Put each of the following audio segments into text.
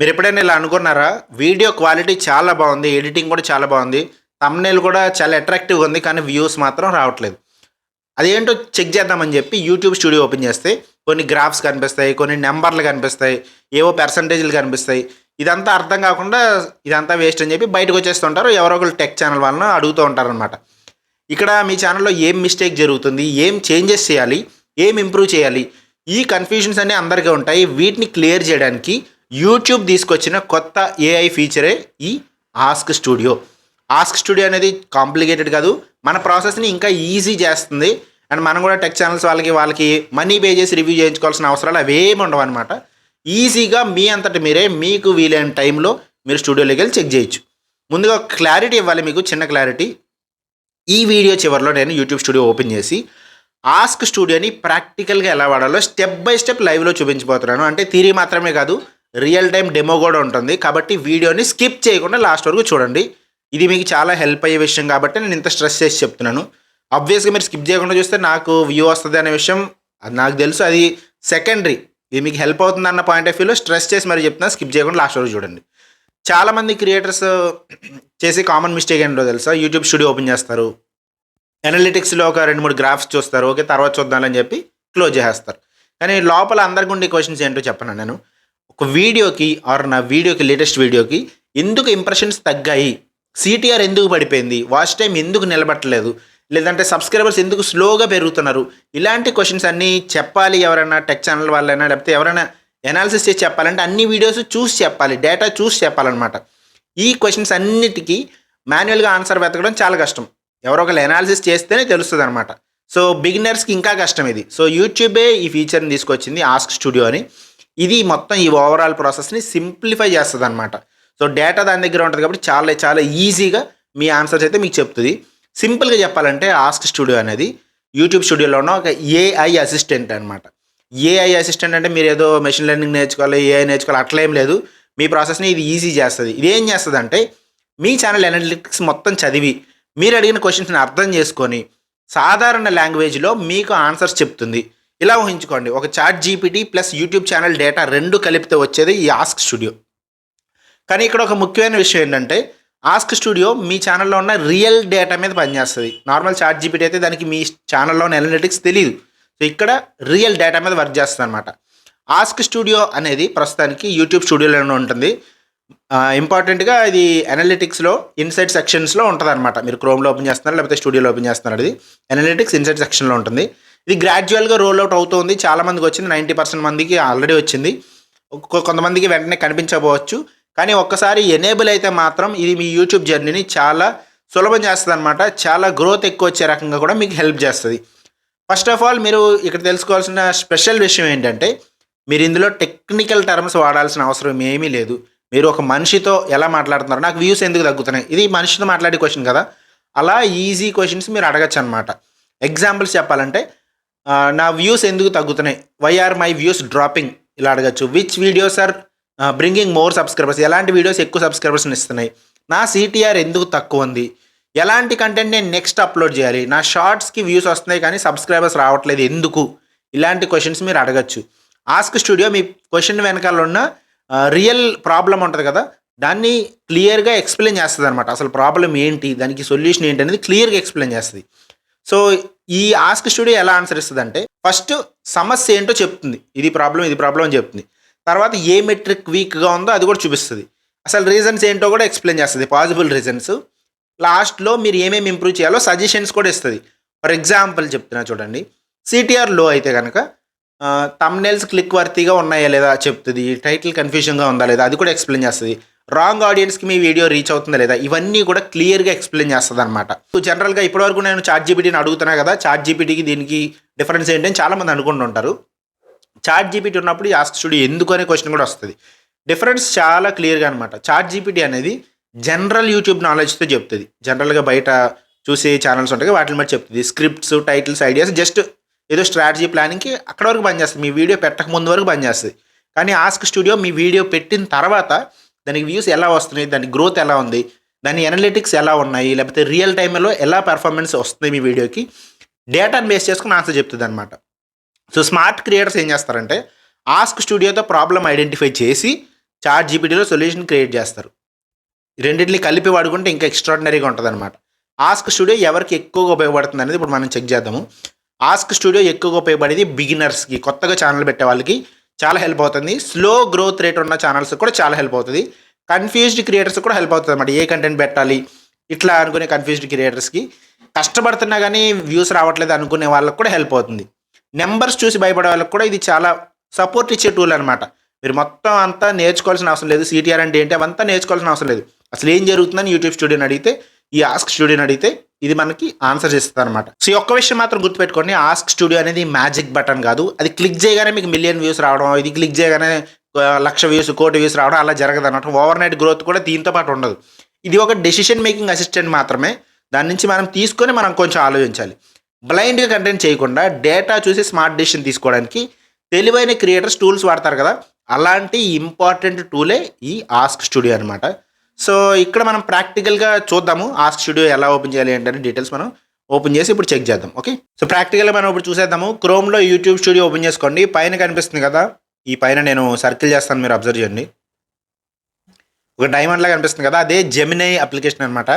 మీరు ఎప్పుడైనా ఇలా అనుకున్నారా? వీడియో క్వాలిటీ చాలా బాగుంది ఎడిటింగ్ కూడా చాలా బాగుంది తమ్నేల్ కూడా చాలా అట్రాక్టివ్గా ఉంది కానీ వ్యూస్ మాత్రం రావట్లేదు. అదేంటో చెక్ చేద్దామని చెప్పి యూట్యూబ్ స్టూడియో ఓపెన్ చేస్తే కొన్ని గ్రాఫ్స్ కనిపిస్తాయి కొన్ని నెంబర్లు కనిపిస్తాయి ఏవో పర్సంటేజ్లు కనిపిస్తాయి. ఇదంతా అర్థం కాకుండా ఇదంతా వేస్ట్ అని చెప్పి బయటకు వచ్చేస్తుంటారు ఎవరో ఒకరు టెక్ ఛానల్ వాళ్ళని అడుగుతూ ఉంటారనమాట ఇక్కడ మీ ఛానల్లో ఏం మిస్టేక్ జరుగుతుంది ఏం చేంజెస్ చేయాలి ఏం ఇంప్రూవ్ చేయాలి ఈ కన్ఫ్యూజన్స్ అన్నీ అందరికీ ఉంటాయి. వీటిని క్లియర్ చేయడానికి యూట్యూబ్ తీసుకొచ్చిన కొత్త ఏఐ ఫీచరే ఈ ఆస్క్ స్టూడియో ఆస్క్ స్టూడియో అనేది కాంప్లికేటెడ్ కాదు. మన ప్రాసెస్ని ఇంకా ఈజీ చేస్తుంది. అండ్ మనం కూడా టెక్ ఛానల్స్ వాళ్ళకి వాళ్ళకి మనీ పే చేసి రివ్యూ చేయించుకోవాల్సిన అవసరాలు అవేమి ఉండవు అనమాట ఈజీగా మీ అంతటి మీరే మీకు వీలైన టైంలో మీరు స్టూడియోలోకి వెళ్ళి చెక్ చేయొచ్చు. ముందుగా క్లారిటీ ఇవ్వాలి మీకు చిన్న క్లారిటీ ఈ వీడియో చివరిలో నేను యూట్యూబ్ స్టూడియో ఓపెన్ చేసి ఆస్క్ స్టూడియోని ప్రాక్టికల్గా ఎలా వాడాలో స్టెప్ బై స్టెప్ లైవ్లో చూపించబోతున్నాను. అంటే థీరీ మాత్రమే కాదు రియల్ టైం డెమో కూడా ఉంటుంది. కాబట్టి వీడియోని స్కిప్ చేయకుండా లాస్ట్ వరకు చూడండి. ఇది మీకు చాలా హెల్ప్ అయ్యే విషయం కాబట్టి నేను ఇంత స్ట్రెస్ చేసి చెప్తున్నాను. అబ్వియస్గా మీరు స్కిప్ చేయకుండా చూస్తే నాకు వ్యూ వస్తుంది అనే విషయం అది నాకు తెలుసు. అది సెకండరీ ఇది మీకు హెల్ప్ అవుతుంది అన్న పాయింట్ ఆఫ్ వ్యూలో స్ట్రెస్ చేసి మరి చెప్తున్నా స్కిప్ చేయకుండా లాస్ట్ వరకు చూడండి. చాలామంది క్రియేటర్స్ చేసే కామన్ మిస్టేక్ ఏంటో తెలుసా? యూట్యూబ్ స్టూడియో ఓపెన్ చేస్తారు. అనలిటిక్స్లో ఒక రెండు మూడు గ్రాఫ్స్ చూస్తారు. ఓకే తర్వాత చూద్దామని చెప్పి క్లోజ్ చేసేస్తారు. కానీ లోపల అందరికి ఉండే క్వశ్చన్స్ ఏంటో చెప్పను నేను? ఒక వీడియోకి ఆర్ నా వీడియోకి లేటెస్ట్ వీడియోకి ఎందుకు ఇంప్రెషన్స్ తగ్గాయి? సిటీఆర్ ఎందుకు పడిపోయింది? వాచ్ టైం ఎందుకు నిలబట్టలేదు? లేదంటే సబ్స్క్రైబర్స్ ఎందుకు స్లోగా పెరుగుతున్నారు? ఇలాంటి క్వశ్చన్స్ అన్నీ చెప్పాలి ఎవరైనా టెక్ ఛానల్ వాళ్ళైనా లేకపోతే ఎవరైనా ఎనాలిసిస్ చేసి చెప్పాలంటే అన్ని వీడియోస్ చూసి చెప్పాలి డేటా చూసి చెప్పాలన్నమాట. ఈ క్వశ్చన్స్ అన్నిటికీ మాన్యువల్గా ఆన్సర్ వెతకడం చాలా కష్టం. ఎవరో ఒకరు ఎనాలిసిస్ చేస్తేనే తెలుస్తుంది అనమాట సో బిగినర్స్కి ఇంకా కష్టం ఇది. సో యూట్యూబే ఈ ఫీచర్ని తీసుకొచ్చింది ఆస్క్ స్టూడియో అని. ఇది మొత్తం ఈ ఓవరాల్ ప్రాసెస్ని సింప్లిఫై చేస్తుంది అనమాట సో డేటా దాని దగ్గర ఉంటుంది కాబట్టి చాలా చాలా ఈజీగా మీ ఆన్సర్స్ అయితే మీకు చెప్తుంది. సింపుల్గా చెప్పాలంటే ఆస్క్ స్టూడియో అనేది యూట్యూబ్ స్టూడియోలో ఉన్న ఒక ఏఐ అసిస్టెంట్ అనమాట ఏఐ అసిస్టెంట్ అంటే మీరు ఏదో మెషిన్ లెర్నింగ్ నేర్చుకోవాలి ఏఐ నేర్చుకోవాలి అట్లా ఏం లేదు. మీ ప్రాసెస్ని ఇది ఈజీ చేస్తుంది. ఇది ఏం చేస్తుంది అంటే మీ ఛానల్ అనలిటిక్స్ మొత్తం చదివి మీరు అడిగిన క్వశ్చన్స్ని అర్థం చేసుకొని సాధారణ లాంగ్వేజ్లో మీకు ఆన్సర్స్ చెప్తుంది. ఇలా ఊహించుకోండి. ఒక ChatGPT plus YouTube channel data రెండు కలిపితే వచ్చేది ఈ ఆస్క్ స్టూడియో కానీ ఇక్కడ ఒక ముఖ్యమైన విషయం ఏంటంటే ఆస్క్ స్టూడియో మీ ఛానల్లో ఉన్న రియల్ డేటా మీద పనిచేస్తుంది. నార్మల్ చాట్ జీపీటీ అయితే దానికి మీ ఛానల్లో ఉన్న ఎనలిటిక్స్ తెలియదు సో ఇక్కడ రియల్ డేటా మీద వర్క్ చేస్తుంది అనమాట ఆస్క్ స్టూడియో అనేది ప్రస్తుతానికి యూట్యూబ్ స్టూడియోలోనే ఉంటుంది. ఇంపార్టెంట్గా ఇది అనలిటిక్స్లో ఇన్సైడ్ సెక్షన్స్లో ఉంటుంది అనమాట మీరు క్రోమ్లో ఓపెన్ చేస్తున్నారు? లేకపోతే స్టూడియోలో ఓపెన్ చేస్తున్నారు? అది అనలిటిక్స్ ఇన్సైడ్ సెక్షన్లో ఉంటుంది. ఇది గ్రాడ్యువల్గా రోల్ అవుట్ అవుతుంది. చాలా మందికి వచ్చింది. నైంటీ పర్సెంట్ మందికి ఆల్రెడీ వచ్చింది. కొంతమందికి వెంటనే కనిపించకపోవచ్చు. కానీ ఒక్కసారి ఎనేబుల్ అయితే మాత్రం ఇది మీ యూట్యూబ్ జర్నీని చాలా సులభం చేస్తుంది అనమాట చాలా గ్రోత్ ఎక్కువ వచ్చే రకంగా కూడా మీకు హెల్ప్ చేస్తుంది. ఫస్ట్ ఆఫ్ ఆల్ మీరు ఇక్కడ తెలుసుకోవాల్సిన స్పెషల్ విషయం ఏంటంటే మీరు ఇందులో టెక్నికల్ టర్మ్స్ వాడాల్సిన అవసరం ఏమీ లేదు. మీరు ఒక మనిషితో ఎలా మాట్లాడుతున్నారు నాకు వ్యూస్ ఎందుకు తగ్గుతున్నాయి? ఇది మనిషితో మాట్లాడే క్వశ్చన్ కదా. అలా ఈజీ క్వశ్చన్స్ మీరు అడగచ్చు అనమాట ఎగ్జాంపుల్స్ చెప్పాలంటే నా వ్యూస్ ఎందుకు తగ్గుతున్నాయి? Why are my views dropping ఇలా అడగచ్చు. Which videos are bringing more subscribers ఎలాంటి వీడియోస్ ఎక్కువ సబ్స్క్రైబర్స్ని ఇస్తున్నాయి? నా సిటీఆర్ ఎందుకు తక్కువ ఉంది? ఎలాంటి కంటెంట్ నేను నెక్స్ట్ అప్లోడ్ చేయాలి? నా షార్ట్స్కి వ్యూస్ వస్తున్నాయి కానీ సబ్స్క్రైబర్స్ రావట్లేదు ఎందుకు? ఇలాంటి క్వశ్చన్స్ మీరు అడగచ్చు. ఆస్క్ స్టూడియో మీ క్వశ్చన్ వెనకాల ఉన్న రియల్ ప్రాబ్లం ఉంటుంది కదా? దాన్ని క్లియర్గా ఎక్స్ప్లెయిన్ చేస్తుంది అనమాట అసలు ప్రాబ్లం ఏంటి? దానికి సొల్యూషన్ ఏంటి అనేది క్లియర్గా ఎక్స్ప్లెయిన్ చేస్తుంది. సో ఈ ఆస్క్ స్టూడియో ఎలా ఆన్సర్ ఇస్తుంది అంటే ఫస్ట్ సమస్య ఏంటో చెప్తుంది. ఇది ప్రాబ్లం ఇది ప్రాబ్లం అని చెప్తుంది. తర్వాత ఏ మెట్రిక్ వీక్గా ఉందో అది కూడా చూపిస్తుంది. అసలు రీజన్స్ ఏంటో కూడా ఎక్స్ప్లెయిన్ చేస్తుంది. పాసిబుల్ రీజన్స్ లాస్ట్లో మీరు ఏమేమి ఇంప్రూవ్ చేయాలో సజెషన్స్ కూడా ఇస్తుంది. ఫర్ ఎగ్జాంపుల్ చెప్తున్నా చూడండి. సిటీఆర్లో అయితే కనుక తమ్నెల్స్ క్లిక్ వర్తీగా ఉన్నాయా లేదా చెప్తుంది. టైటిల్ కన్ఫ్యూజన్గా ఉందా లేదా అది కూడా ఎక్స్ప్లెయిన్ చేస్తుంది. రాంగ్ ఆడియన్స్కి మీ వీడియో రీచ్ అవుతుందా లేదా? ఇవన్నీ కూడా క్లియర్గా ఎక్స్ప్లెయిన్ చేస్తుంది అనమాట సో జనరల్గా ఇప్పటివరకు నేను చాట్ జీపీటీని అడుగుతున్నా కదా చాట్ జీపీటీకి దీనికి డిఫరెన్స్ ఏంటని చాలామంది అనుకుంటుంటారు చాట్ జీపీటీ ఉన్నప్పుడు ఆస్క్ స్టూడియో ఎందుకు అనే క్వశ్చన్ కూడా వస్తుంది. డిఫరెన్స్ చాలా క్లియర్గా అనమాట చాట్ జీపీటీ అనేది జనరల్ యూట్యూబ్ నాలెడ్జ్తో చెప్తుంది. జనరల్గా బయట చూసే ఛానల్స్ ఉంటాయి వాటిని బట్టి చెప్తుంది. స్క్రిప్ట్స్ టైటిల్స్ ఐడియాస్ జస్ట్ ఏదో స్ట్రాటజీ ప్లానింగ్కి అక్కడ వరకు పనిచేస్తుంది. మీ వీడియో పెట్టక ముందు వరకు పనిచేస్తుంది. కానీ ఆస్క్ స్టూడియో మీ వీడియో పెట్టిన తర్వాత దానికి వ్యూస్ ఎలా వస్తున్నాయి దాని గ్రోత్ ఎలా ఉంది దాని అనలిటిక్స్ ఎలా ఉన్నాయి లేకపోతే రియల్ టైంలో ఎలా పెర్ఫార్మెన్స్ వస్తుంది మీ వీడియోకి డేటాను బేస్ చేసుకుని ఆన్సర్ చెప్తుంది అనమాట సో స్మార్ట్ క్రియేటర్స్ ఏం చేస్తారంటే ఆస్క్ స్టూడియోతో ప్రాబ్లం ఐడెంటిఫై చేసి చార్ట్ జీపీటీలో సొల్యూషన్ క్రియేట్ చేస్తారు. రెండింటిని కలిపి వాడుకుంటే ఇంకా ఎక్స్ట్రాడినరీగా ఉంటుంది అనమాట ఆస్క్ స్టూడియో ఎవరికి ఎక్కువగా ఉపయోగపడుతుంది అనేది ఇప్పుడు మనం చెక్ చేద్దాము. ఆస్క్ స్టూడియో ఎక్కువగా ఉపయోగపడేది బిగినర్స్కి కొత్తగా ఛానల్ పెట్టే వాళ్ళకి. చాలా హెల్ప్ అవుతుంది. స్లో గ్రోత్ రేట్ ఉన్న ఛానల్స్ కూడా చాలా హెల్ప్ అవుతుంది. కన్ఫ్యూజ్డ్ క్రియేటర్స్ కూడా హెల్ప్ అవుతుంది అనమాట ఏ కంటెంట్ పెట్టాలి? ఇట్లా అనుకునే కన్ఫ్యూజ్డ్ క్రియేటర్స్కి కష్టపడుతున్నా కానీ వ్యూస్ రావట్లేదు అనుకునే వాళ్ళకి కూడా హెల్ప్ అవుతుంది. నెంబర్స్ చూసి భయపడే వాళ్ళకి కూడా ఇది చాలా సపోర్ట్ ఇచ్చే టూల్ అనమాట మీరు మొత్తం అంతా నేర్చుకోవాల్సిన అవసరం లేదు. సిటీఆర్ అంటే ఏంటి? అవంతా నేర్చుకోవాల్సిన అవసరం లేదు. అసలు ఏం జరుగుతుందని యూట్యూబ్ స్టూడియోని అడిగితే ఈ ఆస్క్ స్టూడియోని అడిగితే ఇది మనకి ఆన్సర్ చేస్తుంది అనమాట సో ఈ ఒక్క విషయం మాత్రం గుర్తుపెట్టుకోండి. ఆస్క్ స్టూడియో అనేది మ్యాజిక్ బటన్ కాదు. అది క్లిక్ చేయగానే మీకు మిలియన్ వ్యూస్ రావడం ఇది క్లిక్ చేయగానే లక్ష వ్యూస్ కోటి వ్యూస్ రావడం అలా జరగదు అనమాట ఓవర్ నైట్ గ్రోత్ కూడా దీంతో పాటు ఉండదు. ఇది ఒక డెసిషన్ మేకింగ్ అసిస్టెంట్ మాత్రమే. దాని నుంచి మనం తీసుకొని మనం కొంచెం ఆలోచించాలి. బ్లైండ్గా కంటెంట్ చేయకుండా డేటా చూసి స్మార్ట్ డెసిషన్ తీసుకోవడానికి తెలివైన క్రియేటర్స్ టూల్స్ వాడతారు కదా. అలాంటి ఇంపార్టెంట్ టూలే ఈ ఆస్క్ స్టూడియో అనమాట సో ఇక్కడ మనం ప్రాక్టికల్గా చూద్దాము. ఆ స్టూడియో ఎలా ఓపెన్ చేయాలి ఏంటనే డీటెయిల్స్ మనం ఓపెన్ చేసి ఇప్పుడు చెక్ చేద్దాం. ఓకే? సో ప్రాక్టికల్గా మనం ఇప్పుడు చూసేద్దాము. క్రోమ్లో యూట్యూబ్ స్టూడియో ఓపెన్ చేసుకోండి. పైన కనిపిస్తుంది కదా? ఈ పైన నేను సర్కిల్ చేస్తాను మీరు అబ్జర్వ్ చేయండి. ఒక డైమండ్లా కనిపిస్తుంది కదా? అదే జెమినై అప్లికేషన్ అనమాట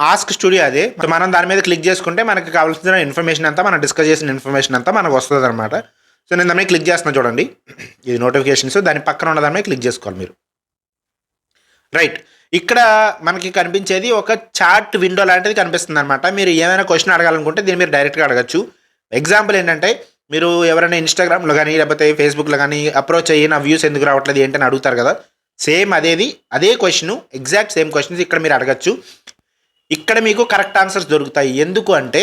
ఆస్క్ స్టూడియో అదే. మనం దాని మీద క్లిక్ చేసుకుంటే మనకి కావాల్సిన ఇన్ఫర్మేషన్ అంతా మనం డిస్కస్ చేసిన ఇన్ఫర్మేషన్ అంతా మనకు వస్తుంది అనమాట సో నేను దాని మీద క్లిక్ చేస్తున్నా చూడండి. ఇది నోటిఫికేషన్స్ దాని పక్కన ఉన్న దాని మీద క్లిక్ చేసుకోవాలి మీరు. రైట్ ఇక్కడ మనకి కనిపించేది ఒక చార్ట్ విండో లాంటిది కనిపిస్తుంది అనమాట మీరు ఏమైనా క్వశ్చన్ అడగాలనుకుంటే దీన్ని మీరు డైరెక్ట్గా అడగచ్చు. ఎగ్జాంపుల్ ఏంటంటే మీరు ఎవరైనా ఇన్స్టాగ్రామ్లో కానీ లేకపోతే ఫేస్బుక్లో కానీ అప్రోచ్ అయ్యి నా వ్యూస్ ఎందుకు రావట్లేదు ఏంటని అడుగుతారు కదా. సేమ్ అదేది అదే క్వశ్చన్ ఎగ్జాక్ట్ సేమ్ క్వశ్చన్స్ ఇక్కడ మీరు అడగచ్చు. ఇక్కడ మీకు కరెక్ట్ ఆన్సర్స్ దొరుకుతాయి. ఎందుకు అంటే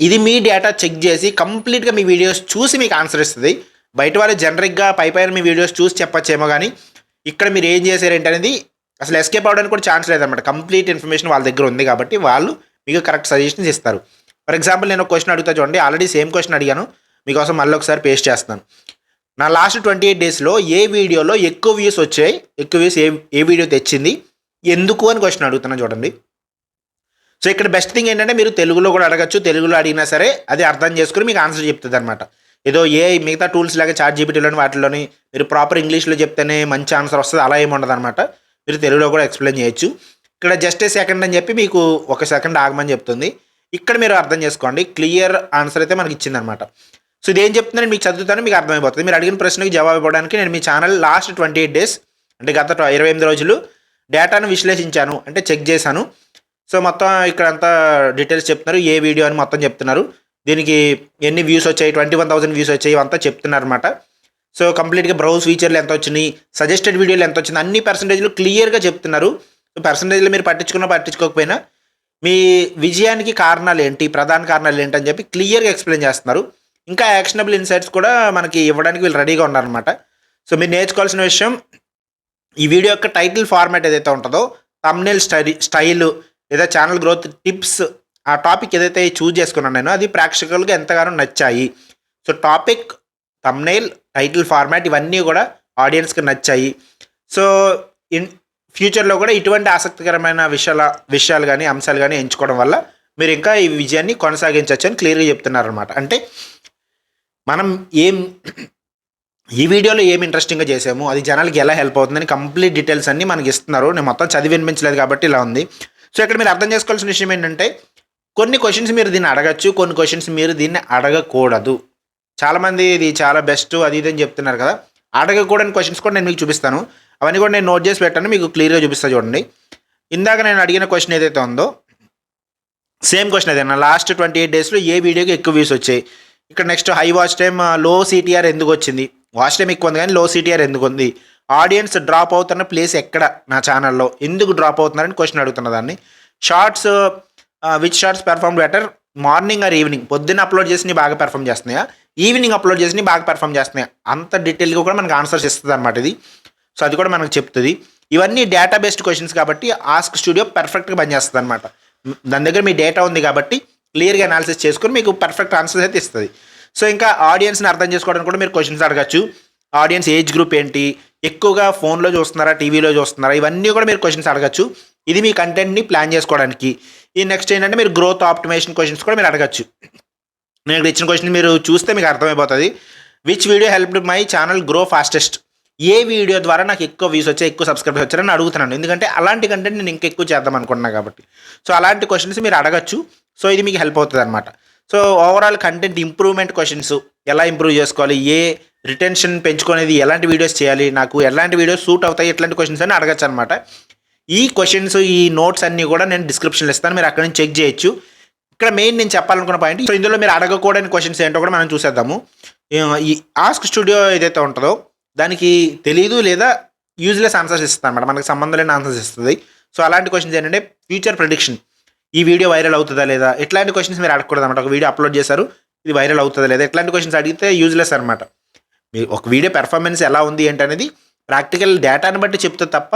ఇది మీ డేటా చెక్ చేసి కంప్లీట్గా మీ వీడియోస్ చూసి మీకు ఆన్సర్ ఇస్తుంది. బయట వాళ్ళు జనరిక్గా పై పైన మీ వీడియోస్ చూసి చెప్పచ్చేమో కానీ ఇక్కడ మీరు ఏం చేశారు ఏంటనేది అసలు ఎస్కేప్ అవడానికి కూడా ఛాన్స్ లేదన్నమాట. కంప్లీట్ ఇన్ఫర్మేషన్ వాళ్ళ దగ్గర ఉంది కాబట్టి వాళ్ళు మీకు కరెక్ట్ సజెషన్స్ ఇస్తారు. ఫర్ ఎగ్జాంపుల్ నేను ఒక క్వశ్చన్ అడుగుతా చూడండి. ఆల్రెడీ సేమ్ క్వశ్చన్ అడిగాను. మీకోసం మళ్ళీ ఒకసారి పేస్ట్ చేస్తాను నా లాస్ట్ ట్వంటీ ఎయిట్ డేస్లో ఏ వీడియోలో ఎక్కువ వ్యూస్ వచ్చాయి? ఎక్కువ వ్యూస్ ఏ ఏ వీడియో తెచ్చింది? ఎందుకు అని క్వశ్చన్ అడుగుతున్నాను చూడండి. సో ఇక్కడ బెస్ట్ థింగ్ ఏంటంటే మీరు తెలుగులో కూడా అడగచ్చు. తెలుగులో అడిగినా సరే అది అర్థం చేసుకుని మీకు ఆన్సర్ చెప్తుంది అనమాట ఏదో ఏ మిగతా టూల్స్ లాగా చార్ట్ జీబీటీలోని వాటిలోని మీరు ప్రాపర్ ఇంగ్లీష్లో చెప్తేనే మంచి ఆన్సర్ వస్తుంది. అలా ఏమి ఉండదు అనమాట మీరు తెలుగులో కూడా ఎక్స్ప్లెయిన్ చేయొచ్చు. ఇక్కడ జస్ట్ ఏ సెకండ్ అని చెప్పి మీకు ఒక సెకండ్ ఆగమని చెప్తుంది. ఇక్కడ మీరు అర్థం చేసుకోండి. క్లియర్ ఆన్సర్ అయితే మనకి ఇచ్చిందనమాట. సో ఇది ఏం చెప్తుందని మీకు చదువుతాను మీకు అర్థమైపోతుంది. మీరు అడిగిన ప్రశ్నకి జవాబు ఇవ్వడానికి నేను మీ channel last twenty eight days అంటే గత ఇరవై ఎనిమిది రోజులు డేటాను విశ్లేషించాను అంటే చెక్ చేశాను. సో మొత్తం ఇక్కడ అంతా డీటెయిల్స్ చెప్తున్నారు. ఏ వీడియో అని మొత్తం చెప్తున్నారు. దీనికి ఎన్ని వ్యూస్ వచ్చాయి? ట్వంటీ వన్ థౌసండ్ వ్యూస్ వచ్చాయి. ఇవంతా చెప్తున్నారు అనమాట సో కంప్లీట్గా బ్రౌజ్ ఫీచర్లు ఎంత వచ్చినాయి సజెస్టెడ్ వీడియోలు ఎంత వచ్చింది అన్ని పర్సంటేజ్లు క్లియర్గా చెప్తున్నారు. సో పర్సంటేజ్లు మీరు పట్టించుకున్నా పట్టించుకోకపోయినా మీ విజయానికి కారణాలు ఏంటి ప్రధాన కారణాలు ఏంటి అని చెప్పి క్లియర్గా ఎక్స్ప్లెయిన్ చేస్తున్నారు. ఇంకా యాక్షనబుల్ ఇన్సైట్స్ కూడా మనకి ఇవ్వడానికి వీళ్ళు రెడీగా ఉన్నారనమాట సో మీరు నేర్చుకోవాల్సిన విషయం ఈ వీడియో యొక్క టైటిల్ ఫార్మాట్ ఏదైతే ఉంటుందో తమ్నేల్ స్టైల్ స్టైల్ లేదా ఛానల్ గ్రోత్ టిప్స్ ఆ టాపిక్ ఏదైతే చూజ్ చేసుకున్నాను నేను అది ప్రేక్షకులకు ఎంతగానో నచ్చాయి. So topic thumbnail title format ఇవన్నీ కూడా ఆడియన్స్కి నచ్చాయి. సో ఇన్ ఫ్యూచర్లో కూడా ఇటువంటి ఆసక్తికరమైన విషయాల విషయాలు కానీ అంశాలు కానీ ఎంచుకోవడం వల్ల మీరు ఇంకా ఈ విజయాన్ని కొనసాగించవచ్చు అని క్లియర్గా చెప్తున్నారు అనమాట అంటే మనం ఏం ఈ వీడియోలో ఏం ఇంట్రెస్టింగ్గా చేసాము అది జనాలకి ఎలా హెల్ప్ అవుతుందని కంప్లీట్ డీటెయిల్స్ అన్నీ మనకి ఇస్తున్నారు. నేను మొత్తం చదివి వినిపించలేదు కాబట్టి ఇలా ఉంది. సో ఇక్కడ మీరు అర్థం చేసుకోవాల్సిన విషయం ఏంటంటే కొన్ని క్వశ్చన్స్ మీరు దీన్ని అడగచ్చు కొన్ని క్వశ్చన్స్ మీరు దీన్ని అడగకూడదు. చాలామంది ఇది చాలా బెస్ట్ అది ఇది అని చెప్తున్నారు కదా. అడగకూడని క్వశ్చన్స్ కూడా నేను మీకు చూపిస్తాను. అవన్నీ కూడా నేను నోట్ చేసి పెట్టాను మీకు క్లియర్గా చూపిస్తాను చూడండి. ఇందాక నేను అడిగిన క్వశ్చన్ ఏదైతే ఉందో సేమ్ క్వశ్చన్ అదే నా లాస్ట్ ట్వంటీ ఎయిట్ డేస్లో ఏ వీడియోకి ఎక్కువ వ్యూస్ వచ్చాయి? ఇక్కడ నెక్స్ట్ హై వాచ్ టైం లో సిటీఆర్ ఎందుకు వచ్చింది? వాచ్ టైం ఎక్కువ ఉంది కానీ లో సిటీఆర్ ఎందుకు ఉంది? ఆడియన్స్ డ్రాప్ అవుతున్న ప్లేస్ ఎక్కడ నా ఛానల్లో ఎందుకు డ్రాప్ అవుతున్నారని క్వశ్చన్ అడుగుతున్న దాన్ని. Shorts which shorts perform better morning or evening? పొద్దున్న అప్లోడ్ చేసి బాగా పెర్ఫామ్ చేస్తున్నాయా? ఈవినింగ్ అప్లోడ్ చేసి బాగా పెర్ఫామ్ చేస్తున్నాయా? అంత డీటెయిల్గా కూడా మనకు ఆన్సర్స్ ఇస్తుంది అనమాట ఇది. సో అది కూడా మనకు చెప్తుంది. ఇవన్నీ డేటా బేస్డ్ క్వశ్చన్స్ కాబట్టి ఆస్క్ స్టూడియో పర్ఫెక్ట్గా పనిచేస్తుంది అనమాట దాని దగ్గర మీ డేటా ఉంది కాబట్టి క్లియర్గా అనాలిసిస్ చేసుకొని మీకు పర్ఫెక్ట్ ఆన్సర్స్ అయితే ఇస్తుంది. సో ఇంకా ఆడియన్స్ని అర్థం చేసుకోవడానికి కూడా మీరు క్వశ్చన్స్ అడగచ్చు. ఆడియన్స్ ఏజ్ గ్రూప్ ఏంటి? ఎక్కువగా ఫోన్లో చూస్తున్నారా? టీవీలో చూస్తున్నారా? ఇవన్నీ కూడా మీరు క్వశ్చన్స్ అడగచ్చు. ఇది మీ కంటెంట్ని ప్లాన్ చేసుకోవడానికి. ఈ నెక్స్ట్ ఏంటంటే మీరు గ్రోత్ ఆప్టిమేషన్ క్వశ్చన్స్ కూడా మీరు అడగచ్చు. నేను ఇక్కడ ఇచ్చిన క్వశ్చన్ మీరు చూస్తే మీకు అర్థమైపోతుంది. Which video help my channel grow fastest A video ద్వారా నాకు ఎక్కువ వ్యూస్ వచ్చాయి ఎక్కువ సబ్స్క్రైబర్స్ వచ్చారని అడుగుతున్నాను. ఎందుకంటే అలాంటి కంటెంట్ నేను ఇంకా ఎక్కువ చేద్దాం అనుకుంటున్నాను కాబట్టి. సో అలాంటి క్వశ్చన్స్ మీరు అడగచ్చు. సో ఇది మీకు హెల్ప్ అవుతుంది అనమాట so overall content improvement questions ఎలా ఇంప్రూవ్ చేసుకోవాలి? ఏ రిటెన్షన్ పెంచుకునేది? ఎలాంటి వీడియోస్ చేయాలి? నాకు ఎలాంటి వీడియోస్ సూట్ అవుతాయి? ఎట్లాంటి క్వశ్చన్స్ అని అడగచ్చు అనమాట ఈ క్వశ్చన్స్ ఈ నోట్స్ అన్నీ కూడా నేను డిస్క్రిప్షన్లో ఇస్తాను. మీరు అక్కడ నుంచి చెక్ చేయొచ్చు. ఇక్కడ మెయిన్ నేను చెప్పాలనుకున్న పాయింట్ సో ఇందులో మీరు అడగకూడని క్వశ్చన్స్ ఏంటో కూడా మనం చూసేద్దాము. ఈ ఆస్క్ స్టూడియో ఏదైతే ఉంటుందో దానికి తెలియదు లేదా యూజ్లెస్ ఆన్సర్స్ ఇస్తుంది అనమాట మనకు సంబంధం లేని ఆన్సర్స్ ఇస్తుంది. సో అలాంటి క్వశ్చన్స్ ఏంటంటే ఫ్యూచర్ ప్రిడిక్షన్ ఈ వీడియో వైరల్ అవుతుందా లేదా? ఎట్లాంటి క్వశ్చన్స్ మీరు అడగకూడదు అనమాట ఒక వీడియో అప్లోడ్ చేశారు ఇది వైరల్ అవుతుందా లేదా? ఎట్లాంటి క్వశ్చన్స్ అడిగితే యూజ్లెస్ అనమాట మీరు ఒక వీడియో పెర్ఫార్మెన్స్ ఎలా ఉంది ఏంటనేది ప్రాక్టికల్ డేటాని బట్టి చెప్తే తప్ప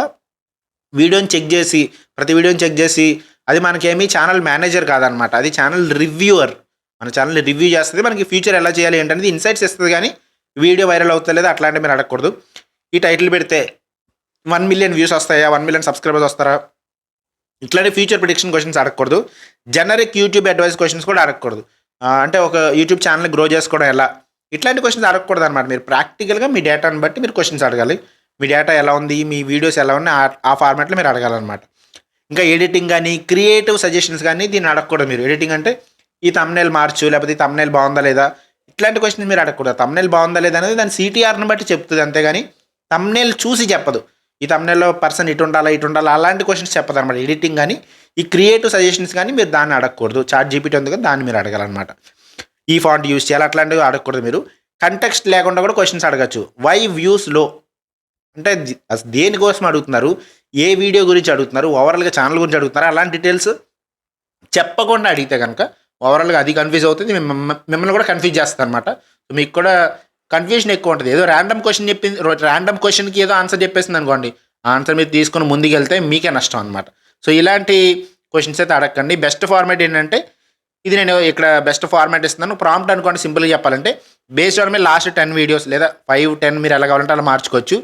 వీడియోని చెక్ చేసి ప్రతి వీడియోని చెక్ చేసి అది మనకేమీ ఛానల్ మేనేజర్ కాదనమాట. అది ఛానల్ రివ్యూవర్ మన ఛానల్ రివ్యూ చేస్తుంది. మనకి ఫ్యూచర్ ఎలా చేయాలి ఏంటనేది ఇన్సైట్స్ ఇస్తుంది కానీ వీడియో వైరల్ అవుతలేదు అట్లాంటివి మీరు అడగకూడదు. ఈ టైటిల్ పెడితే వన్ మిలియన్ వ్యూస్ వస్తాయా? వన్ మిలియన్ సబ్స్క్రైబర్స్ వస్తారా? ఇట్లాంటి ఫ్యూచర్ ప్రిడిక్షన్ క్వశ్చన్స్ అడగకూడదు. జనరిక్ యూట్యూబ్ అడ్వైస్ క్వశ్చన్స్ కూడా అడగకూడదు. అంటే ఒక యూట్యూబ్ ఛానల్ గ్రో చేసుకోవడం ఎలా? ఇట్లాంటి క్వశ్చన్స్ అడగకూడదు అనమాట మీరు ప్రాక్టికల్గా మీ డేటాను బట్టి మీరు క్వశ్చన్స్ అడగాలి. మీ డేటా ఎలా ఉంది మీ వీడియోస్ ఎలా ఉన్నాయి ఆ- ఫార్మాట్లో మీరు అడగాలన్నమాట. ఇంకా ఎడిటింగ్ కానీ క్రియేటివ్ సజెషన్స్ కానీ దీన్ని అడగకూడదు మీరు. ఎడిటింగ్ అంటే ఈ తమ్నేల్ మార్చు లేకపోతే ఈ తమ్నేల్ బాగుందా లేదా? ఇట్లాంటి క్వశ్చన్స్ మీరు అడగకూడదు. తమ్నేల్ బాగుందా లేదా అనేది దాని సిటీఆర్ని బట్టి చెప్తుంది అంతేగాని తమ్నేల్ చూసి చెప్పదు. ఈ తమ్నేల్లో పర్సన్ ఇటు ఉండాలా ఇటు ఉండాలా అలాంటి క్వశ్చన్స్ చెప్పదు అనమాట ఎడిటింగ్ కానీ ఈ క్రియేటివ్ సజెషన్స్ కానీ మీరు దాన్ని అడగకూడదు. చార్ట్ జీపీటీ ఉంది కదా దాన్ని మీరు అడగాలన్నమాట. ఈ ఫాంట్ యూస్ చేయాలి అట్లాంటివి అడగకూడదు మీరు. కంటెక్స్ట్ లేకుండా కూడా క్వశ్చన్స్ అడగచ్చు. వై వ్యూస్లో అంటే దేనికోసం అడుగుతున్నారు? ఏ వీడియో గురించి అడుగుతున్నారు? ఓవరాల్గా ఛానల్ గురించి అడుగుతున్నారు? అలాంటి డీటెయిల్స్ చెప్పకుండా అడిగితే కనుక ఓవరాల్గా అది కన్ఫ్యూజ్ అవుతుంది మిమ్మల్ని కూడా కన్ఫ్యూజ్ చేస్తుంది అనమాట మీకు కూడా కన్ఫ్యూజన్ ఎక్కువ ఉంటుంది. ఏదో ర్యాండమ్ క్వశ్చన్ చెప్పింది ర్యాండమ్ క్వశ్చన్కి ఏదో ఆన్సర్ చెప్పేసింది అనుకోండి ఆన్సర్ మీరు తీసుకుని ముందుకు వెళ్తే మీకే నష్టం అనమాట సో ఇలాంటి క్వశ్చన్స్ అయితే అడగండి బెస్ట్ ఫార్మాట్ ఏంటంటే ఇది నేను ఇక్కడ బెస్ట్ ఫార్మాట్ ఇస్తున్నాను. ప్రాంప్ట్ అనుకోండి సింపుల్గా చెప్పాలంటే బేస్డ్ ఆన్ మీ లాస్ట్ టెన్ వీడియోస్ లేదా ఫైవ్ టెన్ మీరు ఎలా కావాలంటే అలా మార్చుకోవచ్చు.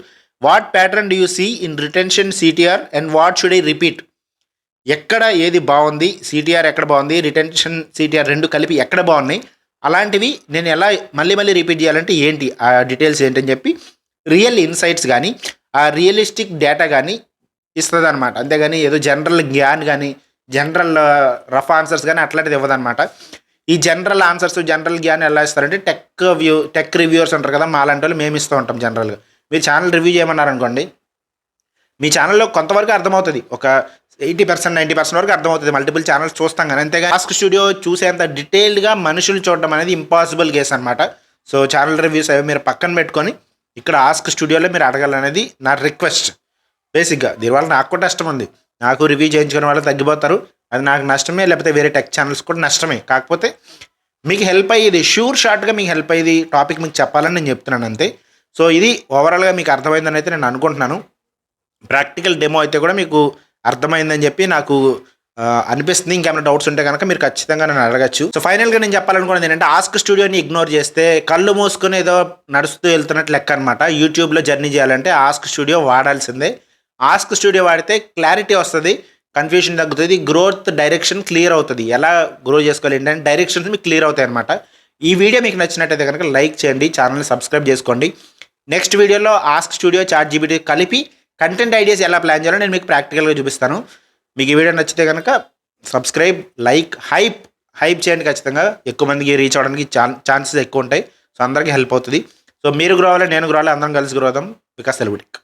What pattern do you see in retention CTR and what should I repeat ఎక్కడ ఏది బాగుంది? సిటీఆర్ ఎక్కడ బాగుంది? రిటెన్షన్ సిటీఆర్ రెండు కలిపి ఎక్కడ బాగున్నాయి? అలాంటివి నేను ఎలా మళ్ళీ మళ్ళీ రిపీట్ చేయాలంటే ఏంటి? ఆ డీటెయిల్స్ ఏంటని చెప్పి రియల్ ఇన్సైట్స్ కానీ ఆ రియలిస్టిక్ డేటా కానీ ఇస్తుంది అనమాట అంతేగాని ఏదో జనరల్ జ్ఞాన్ కానీ జనరల్ రఫ్ ఆన్సర్స్ కానీ అట్లాంటిది ఇవ్వదన్నమాట. ఈ జనరల్ ఆన్సర్స్ జనరల్ జ్ఞాన్ ఎలా ఇస్తారంటే టెక్ వ్యూ టెక్ రివ్యూవర్స్ ఉంటారు కదా మా అలాంటి వాళ్ళు మేము ఇస్తూ ఉంటాం జనరల్గా మీరు ఛానల్ రివ్యూ చేయమన్నారు అనుకోండి మీ ఛానల్లో కొంతవరకు అర్థమవుతుంది. ఒక ఎయిటీ పర్సెంట్ నైంటీ పర్సెంట్ వరకు అర్థమవుతుంది. మల్టిపుల్ ఛానల్స్ చూస్తాం కానీ అంతేగా ఆస్క్ స్టూడియో చూసేంత డీటెయిల్డ్గా మనుషులు చూడడం అనేది ఇంపాసిబుల్ కేసు అనమాట సో ఛానల్ రివ్యూస్ అవి మీరు పక్కన పెట్టుకొని ఇక్కడ ఆస్క్ స్టూడియోలో మీరు అడగాలనేది నా రిక్వెస్ట్. బేసిక్గా దీనివల్ల నాకు కూడా నష్టం ఉంది. నాకు రివ్యూ చేయించుకునే వాళ్ళు తగ్గిపోతారు. అది నాకు నష్టమే లేకపోతే వేరే టెక్ ఛానల్స్ కూడా నష్టమే. కాకపోతే మీకు హెల్ప్ అయ్యేది షూర్ షార్ట్గా మీకు హెల్ప్ అయ్యేది టాపిక్ మీకు చెప్పాలని నేను చెప్తున్నాను అంతే. సో ఇది ఓవరాల్గా మీకు అర్థమైందని అయితే నేను అనుకుంటున్నాను. ప్రాక్టికల్ డెమో అయితే కూడా మీకు అర్థమైందని చెప్పి నాకు అనిపిస్తుంది. ఇంకేమైనా డౌట్స్ ఉంటే కనుక మీరు ఖచ్చితంగా నన్ను అడగచ్చు. సో ఫైనల్గా నేను చెప్పాలనుకున్నది ఏంటంటే ఆస్క్ స్టూడియోని ఇగ్నోర్ చేస్తే కళ్ళు మూసుకుని ఏదో నడుస్తూ వెళ్తున్నట్టు లెక్క అనమాట యూట్యూబ్లో జర్నీ చేయాలంటే ఆస్క్ స్టూడియో వాడాల్సిందే. ఆస్క్ స్టూడియో వాడితే క్లారిటీ వస్తుంది కన్ఫ్యూషన్ తగ్గుతుంది గ్రోత్ డైరెక్షన్ క్లియర్ అవుతుంది. ఎలా గ్రో చేసుకోవాలి ఏంటంటే డైరెక్షన్స్ మీకు క్లియర్ అవుతాయి అనమాట ఈ వీడియో మీకు నచ్చినట్టయితే కనుక లైక్ చేయండి ఛానల్ని సబ్స్క్రైబ్ చేసుకోండి. నెక్స్ట్ వీడియోలో ఆస్క్ స్టూడియో చార్ట్ జీబీటీ కలిపి కంటెంట్ ఐడియాస్ ఎలా ప్లాన్ చేయాలో నేను మీకు ప్రాక్టికల్గా చూపిస్తాను. మీకు ఈ వీడియో నచ్చితే కనుక సబ్స్క్రైబ్ లైక్ హైప్ హైప్ చేయండి ఖచ్చితంగా. ఎక్కువ మందికి రీచ్ అవ్వడానికి ఛాన్సెస్ ఎక్కువ ఉంటాయి. సో అందరికీ హెల్ప్ అవుతుంది. సో మీరు గ్రో అవ్వాలి నేను గ్రో అవ్వాలి అందరం కలిసి గ్రో అవుదాం. వికాస్ సెలవుడిక్